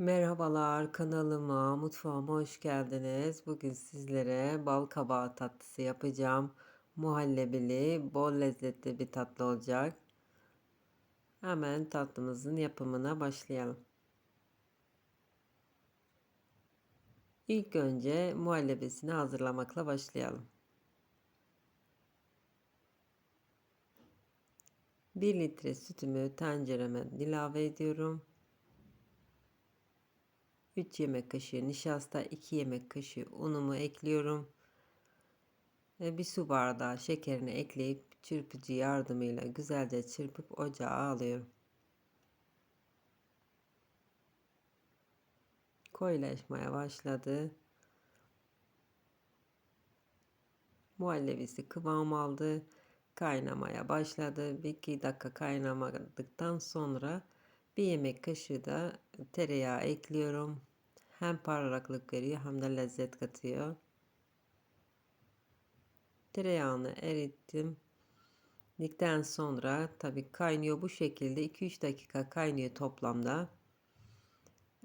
Merhabalar kanalıma, mutfağıma hoş geldiniz. Bugün sizlere bal kabağı tatlısı yapacağım. Muhallebili, bol lezzetli bir tatlı olacak. Hemen tatlımızın yapımına başlayalım. İlk önce muhallebisini hazırlamakla başlayalım. 1 litre sütümü tencereme ilave ediyorum. 3 yemek kaşığı nişasta, 2 yemek kaşığı unumu ekliyorum. Ve bir su bardağı şekerini ekleyip çırpıcı yardımıyla güzelce çırpıp ocağa alıyorum. Koyulaşmaya başladı. Muhallebisi kıvam aldı. Kaynamaya başladı. Bir iki dakika kaynamadıktan sonra bir yemek kaşığı da tereyağı ekliyorum. Hem parlaklık veriyor hem de lezzet katıyor. Tereyağını erittim. Dikten sonra tabi kaynıyor bu şekilde 2-3 dakika kaynıyor toplamda.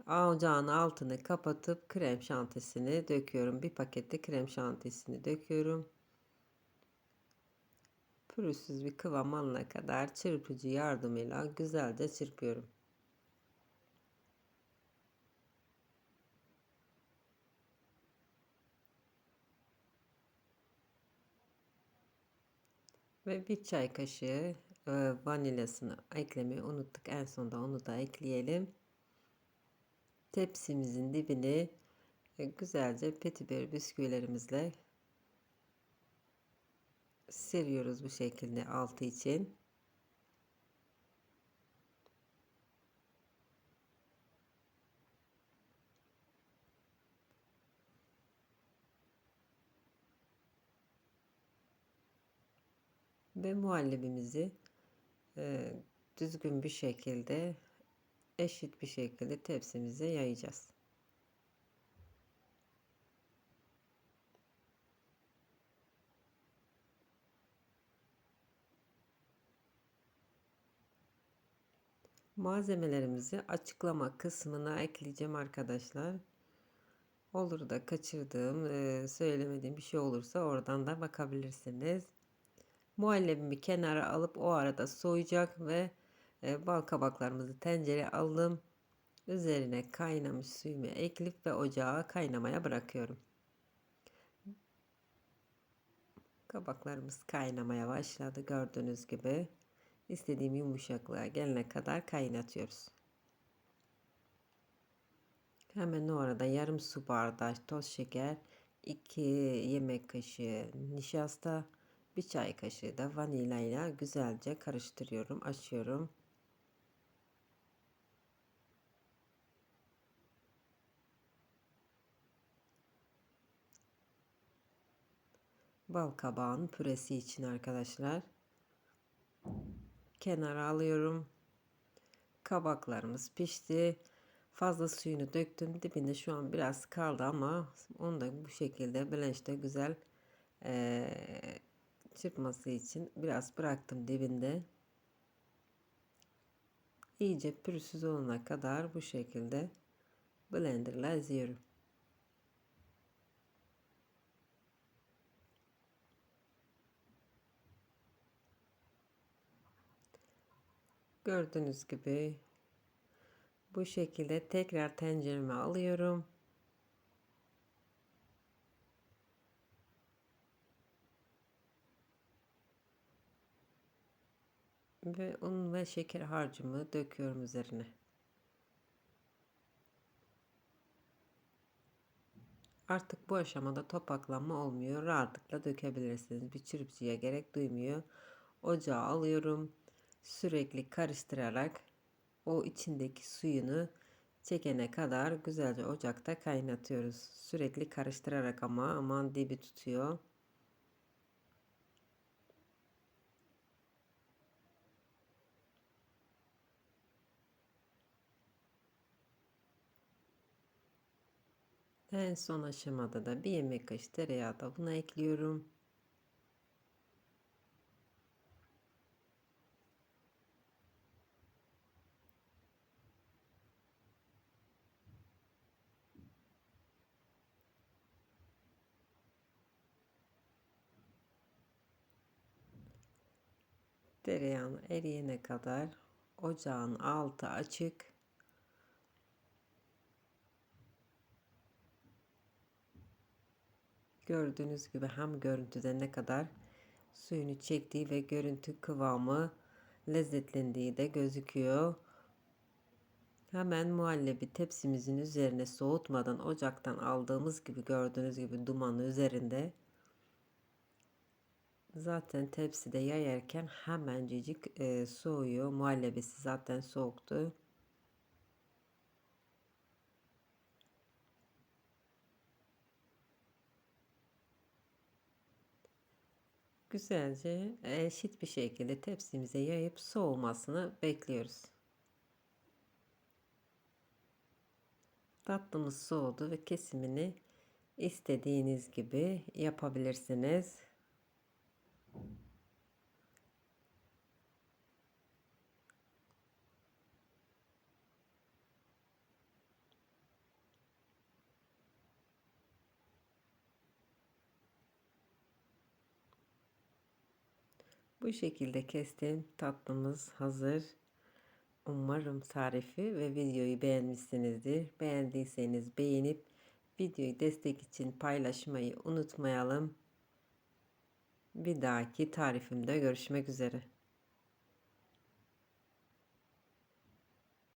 Ocağın altını kapatıp krem şantesini döküyorum. Bir pakette krem şantesini döküyorum. Pürüzsüz bir kıvam alana kadar çırpıcı yardımıyla güzelce çırpıyorum. Ve bir çay kaşığı e, vanilyasını eklemeyi unuttuk. En sonunda onu da ekleyelim. Tepsimizin dibini e, güzelce petibör bisküvilerimizle seriyoruz bu şekilde altı için. Ve muhallebimizi e, düzgün bir şekilde eşit bir şekilde tepsimize yayacağız. Malzemelerimizi açıklama kısmına ekleyeceğim arkadaşlar. Olur da kaçırdığım, e, söylemediğim bir şey olursa oradan da bakabilirsiniz. Muhallebimi kenara alıp o arada soğuyacak ve e, bal kabaklarımızı tencereye aldım. Üzerine kaynamış suyumu ekleyip ve ocağa kaynamaya bırakıyorum. Kabaklarımız kaynamaya başladı gördüğünüz gibi. istediğim yumuşaklığa gelene kadar kaynatıyoruz. Hemen o arada yarım su bardağı toz şeker, 2 yemek kaşığı nişasta, bir çay kaşığı da vanilya güzelce karıştırıyorum, açıyorum. Bal kabağın püresi için arkadaşlar. Kenara alıyorum. Kabaklarımız pişti. Fazla suyunu döktüm. Dibinde şu an biraz kaldı ama onu da bu şekilde blench'te güzel ee, çıkması için biraz bıraktım dibinde. İyice pürüzsüz olana kadar bu şekilde blenderla eziyorum. Gördüğünüz gibi bu şekilde tekrar tencereme alıyorum. Ve un ve şeker harcımı döküyorum üzerine. Artık bu aşamada topaklanma olmuyor. Rahatlıkla dökebilirsiniz. Bir çırpıcıya gerek duymuyor. Ocağa alıyorum. Sürekli karıştırarak o içindeki suyunu çekene kadar güzelce ocakta kaynatıyoruz. Sürekli karıştırarak ama aman dibi tutuyor. En son aşamada da bir yemek kaşığı tereyağı da buna ekliyorum. Tereyağını eriyene kadar ocağın altı açık Gördüğünüz gibi hem görüntüde ne kadar suyunu çektiği ve görüntü kıvamı lezzetlendiği de gözüküyor. Hemen muhallebi tepsimizin üzerine soğutmadan ocaktan aldığımız gibi gördüğünüz gibi dumanı üzerinde. Zaten tepside yayarken hemencecik e, soğuyor. Muhallebisi zaten soğuktu. Güzelce eşit bir şekilde tepsimize yayıp soğumasını bekliyoruz. Tatlımız soğudu ve kesimini istediğiniz gibi yapabilirsiniz. Bu şekilde kestim. Tatlımız hazır. Umarım tarifi ve videoyu beğenmişsinizdir. Beğendiyseniz beğenip videoyu destek için paylaşmayı unutmayalım. Bir dahaki tarifimde görüşmek üzere.